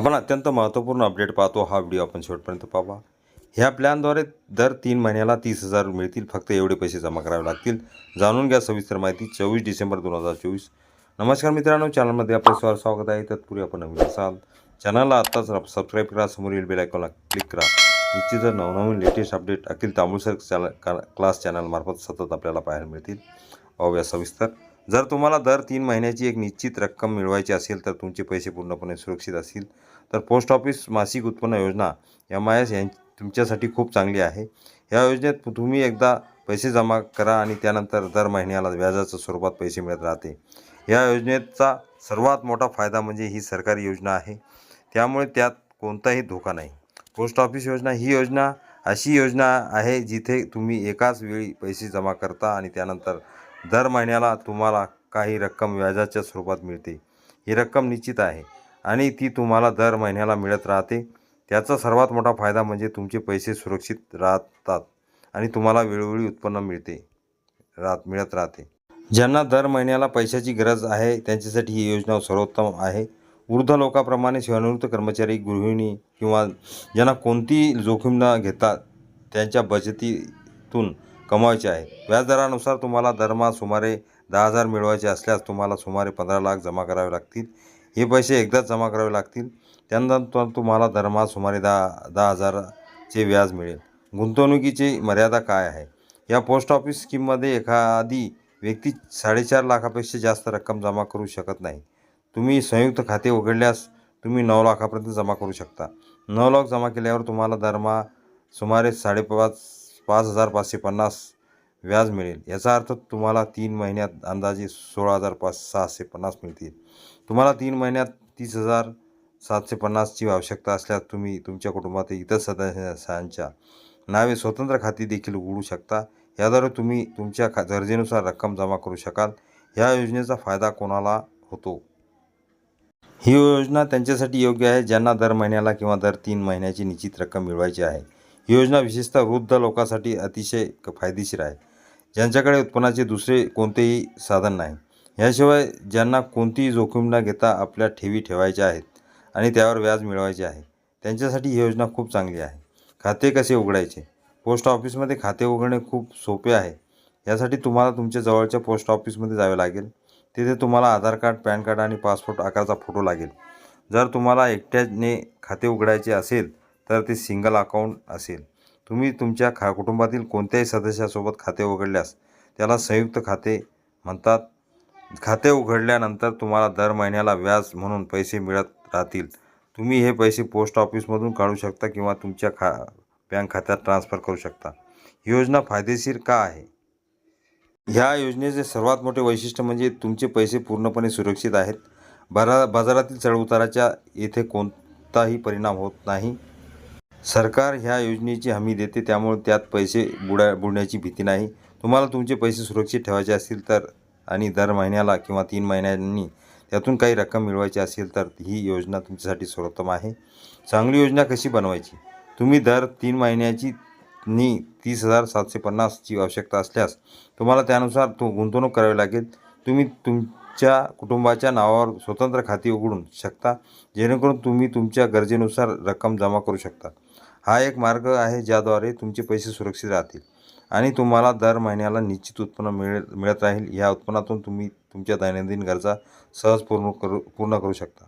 आपण अत्यंत महत्त्वपूर्ण अपडेट पाहतो. हा व्हिडिओ आपण शेवटपर्यंत पाहा ह्या प्लॅनद्वारे दर तीन महिन्याला तीस हजार मिळतील. फक्त एवढे पैसे जमा करावे लागतील. जाणून घ्या सविस्तर माहिती. चोवीस डिसेंबर दोन हजार चोवीस. नमस्कार मित्रांनो. चॅनलमध्ये आपले स्वार स्वागत आहे. तत्पूर्वी आपण नवीन असाल. चॅनलला आत्ताच सबस्क्राईब करा. समोरील बेल आयकॉनला क्लिक करा. निश्चित नवनवीन लेटेस्ट अपडेट अखिल तांबूळसर चॅनल का- क्लास चॅनलमार्फत सतत आपल्याला पाहायला मिळतील. अव्या सविस्तर. जर तुम्हाला दर तीन महिन्याची एक निश्चित रक्कम मिळवायची असेल तर तुमचे पैसे पूर्णपणे सुरक्षित असतील. तर पोस्ट ऑफिस मासिक उत्पन्न योजना एम आय एस यां तुमच्यासाठी खूप चांगली आहे. या योजनेत तुम्ही एकदा पैसे जमा करा आणि त्यानंतर दर महिन्याला व्याजाच्या स्वरूपात पैसे मिळत राहते. या योजनेचा सर्वात मोठा फायदा म्हणजे ही सरकारी योजना आहे. त्यामुळे त्यात कोणताही धोका नाही. पोस्ट ऑफिस योजना ही योजना अशी योजना आहे जिथे तुम्ही एकाच वेळी पैसे जमा करता आणि त्यानंतर दर महिन्याला तुम्हाला काही रक्कम व्याजाच्या स्वरूपात मिळते. ही रक्कम निश्चित आहे आणि ती तुम्हाला दर महिन्याला मिळत राहते. त्याचा सर्वात मोठा फायदा म्हणजे तुमचे पैसे सुरक्षित राहतात आणि तुम्हाला वेळोवेळी उत्पन्न मिळते राहत मिळत राहते. ज्यांना दर महिन्याला पैशाची गरज आहे त्यांच्यासाठी ही योजना सर्वोत्तम आहे. वृद्ध लोकांप्रमाणे सेवानिवृत्त कर्मचारी गृहिणी किंवा ज्यांना कोणतीही जोखीम न घेता त्यांच्या बचतीतून कमवायचे आहे. व्याजदरानुसार तुम्हाला दरमहा सुमारे दहा हजार मिळवायचे असल्यास तुम्हाला सुमारे पंधरा लाख जमा करावे लागतील. हे पैसे एकदाच जमा करावे लागतील. त्यानंतर तुम्हाला दरमहा सुमारे दहा दहा हजाराचे व्याज मिळेल. गुंतवणुकीची मर्यादा काय आहे? या पोस्ट ऑफिस स्कीममध्ये एखादी व्यक्ती साडेचार लाखापेक्षा जास्त रक्कम जमा करू शकत नाही. तुम्ही संयुक्त खाते उघडल्यास तुम्ही नऊ लाखापर्यंत जमा करू शकता. नऊ लाख जमा केल्यावर तुम्हाला दरमहा सुमारे साडेपाच पाच हजार पाचशे पन्नास व्याज मिळेल. याचा अर्थ तुम्हाला तीन महिन्यात अंदाजे सोळा हजार पाच सहाशे पन्नास मिळतील. तुम्हाला तीन महिन्यात तीस हजार सातशे पन्नासची आवश्यकता असल्यास तुम्ही तुमच्या कुटुंबातील इतर सदस्यांच्या नावे स्वतंत्र खाती देखील उघडू शकता. याद्वारे तुम्ही तुमच्या खा गरजेनुसार रक्कम जमा करू शकाल. ह्या योजनेचा फायदा कोणाला होतो? ही योजना त्यांच्यासाठी योग्य आहे ज्यांना दर महिन्याला किंवा दर तीन महिन्याची निश्चित रक्कम मिळवायची आहे. ही योजना विशेषतः वृद्ध लोकांसाठी अतिशय क- फायदेशीर आहे. ज्यांच्याकडे उत्पन्नाचे दुसरे कोणतेही साधन नाही. याशिवाय ज्यांना कोणतीही जोखीम न घेता आपल्या ठेवी ठेवायच्या आहेत आणि त्यावर व्याज मिळवायचे आहे त्यांच्यासाठी ही योजना खूप चांगली आहे. खाते कसे उघडायचे? पोस्ट ऑफिसमध्ये खाते उघडणे खूप सोपे आहे. यासाठी तुम्हाला तुमच्या जवळच्या पोस्ट ऑफिसमध्ये जावे लागेल. तिथे तुम्हाला आधार कार्ड पॅन कार्ड आणि पासपोर्ट आकाराचा फोटो लागेल. जर तुम्हाला एकट्याने खाते उघडायचे असेल तर ते सिंगल अकाउंट असेल. तुम्ही तुमच्या खा कुटुंबातील कोणत्याही सदस्यासोबत खाते उघडल्यास त्याला संयुक्त खाते म्हणतात. खाते उघडल्यानंतर तुम्हाला दर महिन्याला व्याज म्हणून पैसे मिळत राहतील. तुम्ही हे पैसे पोस्ट ऑफिसमधून काढू शकता किंवा तुमच्या खा बँक खात्यात ट्रान्सफर करू शकता. ही योजना फायदेशीर का आहे? ह्या योजनेचे सर्वात मोठे वैशिष्ट्य म्हणजे तुमचे पैसे पूर्णपणे सुरक्षित आहेत. बारा बाजारातील चढउताराच्या येथे कोणताही परिणाम होत नाही. सरकार ह्या योजनेची हमी देते त्यामुळे त्यात पैसे बुडा बुडण्याची भीती नाही. तुम्हाला तुमचे पैसे सुरक्षित ठेवायचे असतील तर आणि दर महिन्याला किंवा तीन महिन्यांनी त्यातून काही रक्कम मिळवायची असेल तर ही योजना तुमच्यासाठी सर्वोत्तम आहे. चांगली योजना कशी बनवायची? तुम्ही दर तीन महिन्याची नी तीस हजार सातशे पन्नासची आवश्यकता असल्यास तुम्हाला त्यानुसार तो गुंतवणूक करावी लागेल. तुम्ही तुमच्या कुटुंबाच्या नावावर स्वतंत्र खाती उघडू शकता जेणेकरून तुम्ही तुमच्या गरजेनुसार रक्कम जमा करू शकता. हा एक मार्ग आहे ज्याद्वारे तुमचे पैसे सुरक्षित राहतील. आणि तुम्हाला दर महिन्याला निश्चित उत्पन्न मिळेल मिळत राहील. ह्या उत्पन्नातून तुम्ही तुमच्या दैनंदिन गरजा सहज पूर्ण करू पूर्ण करू शकता.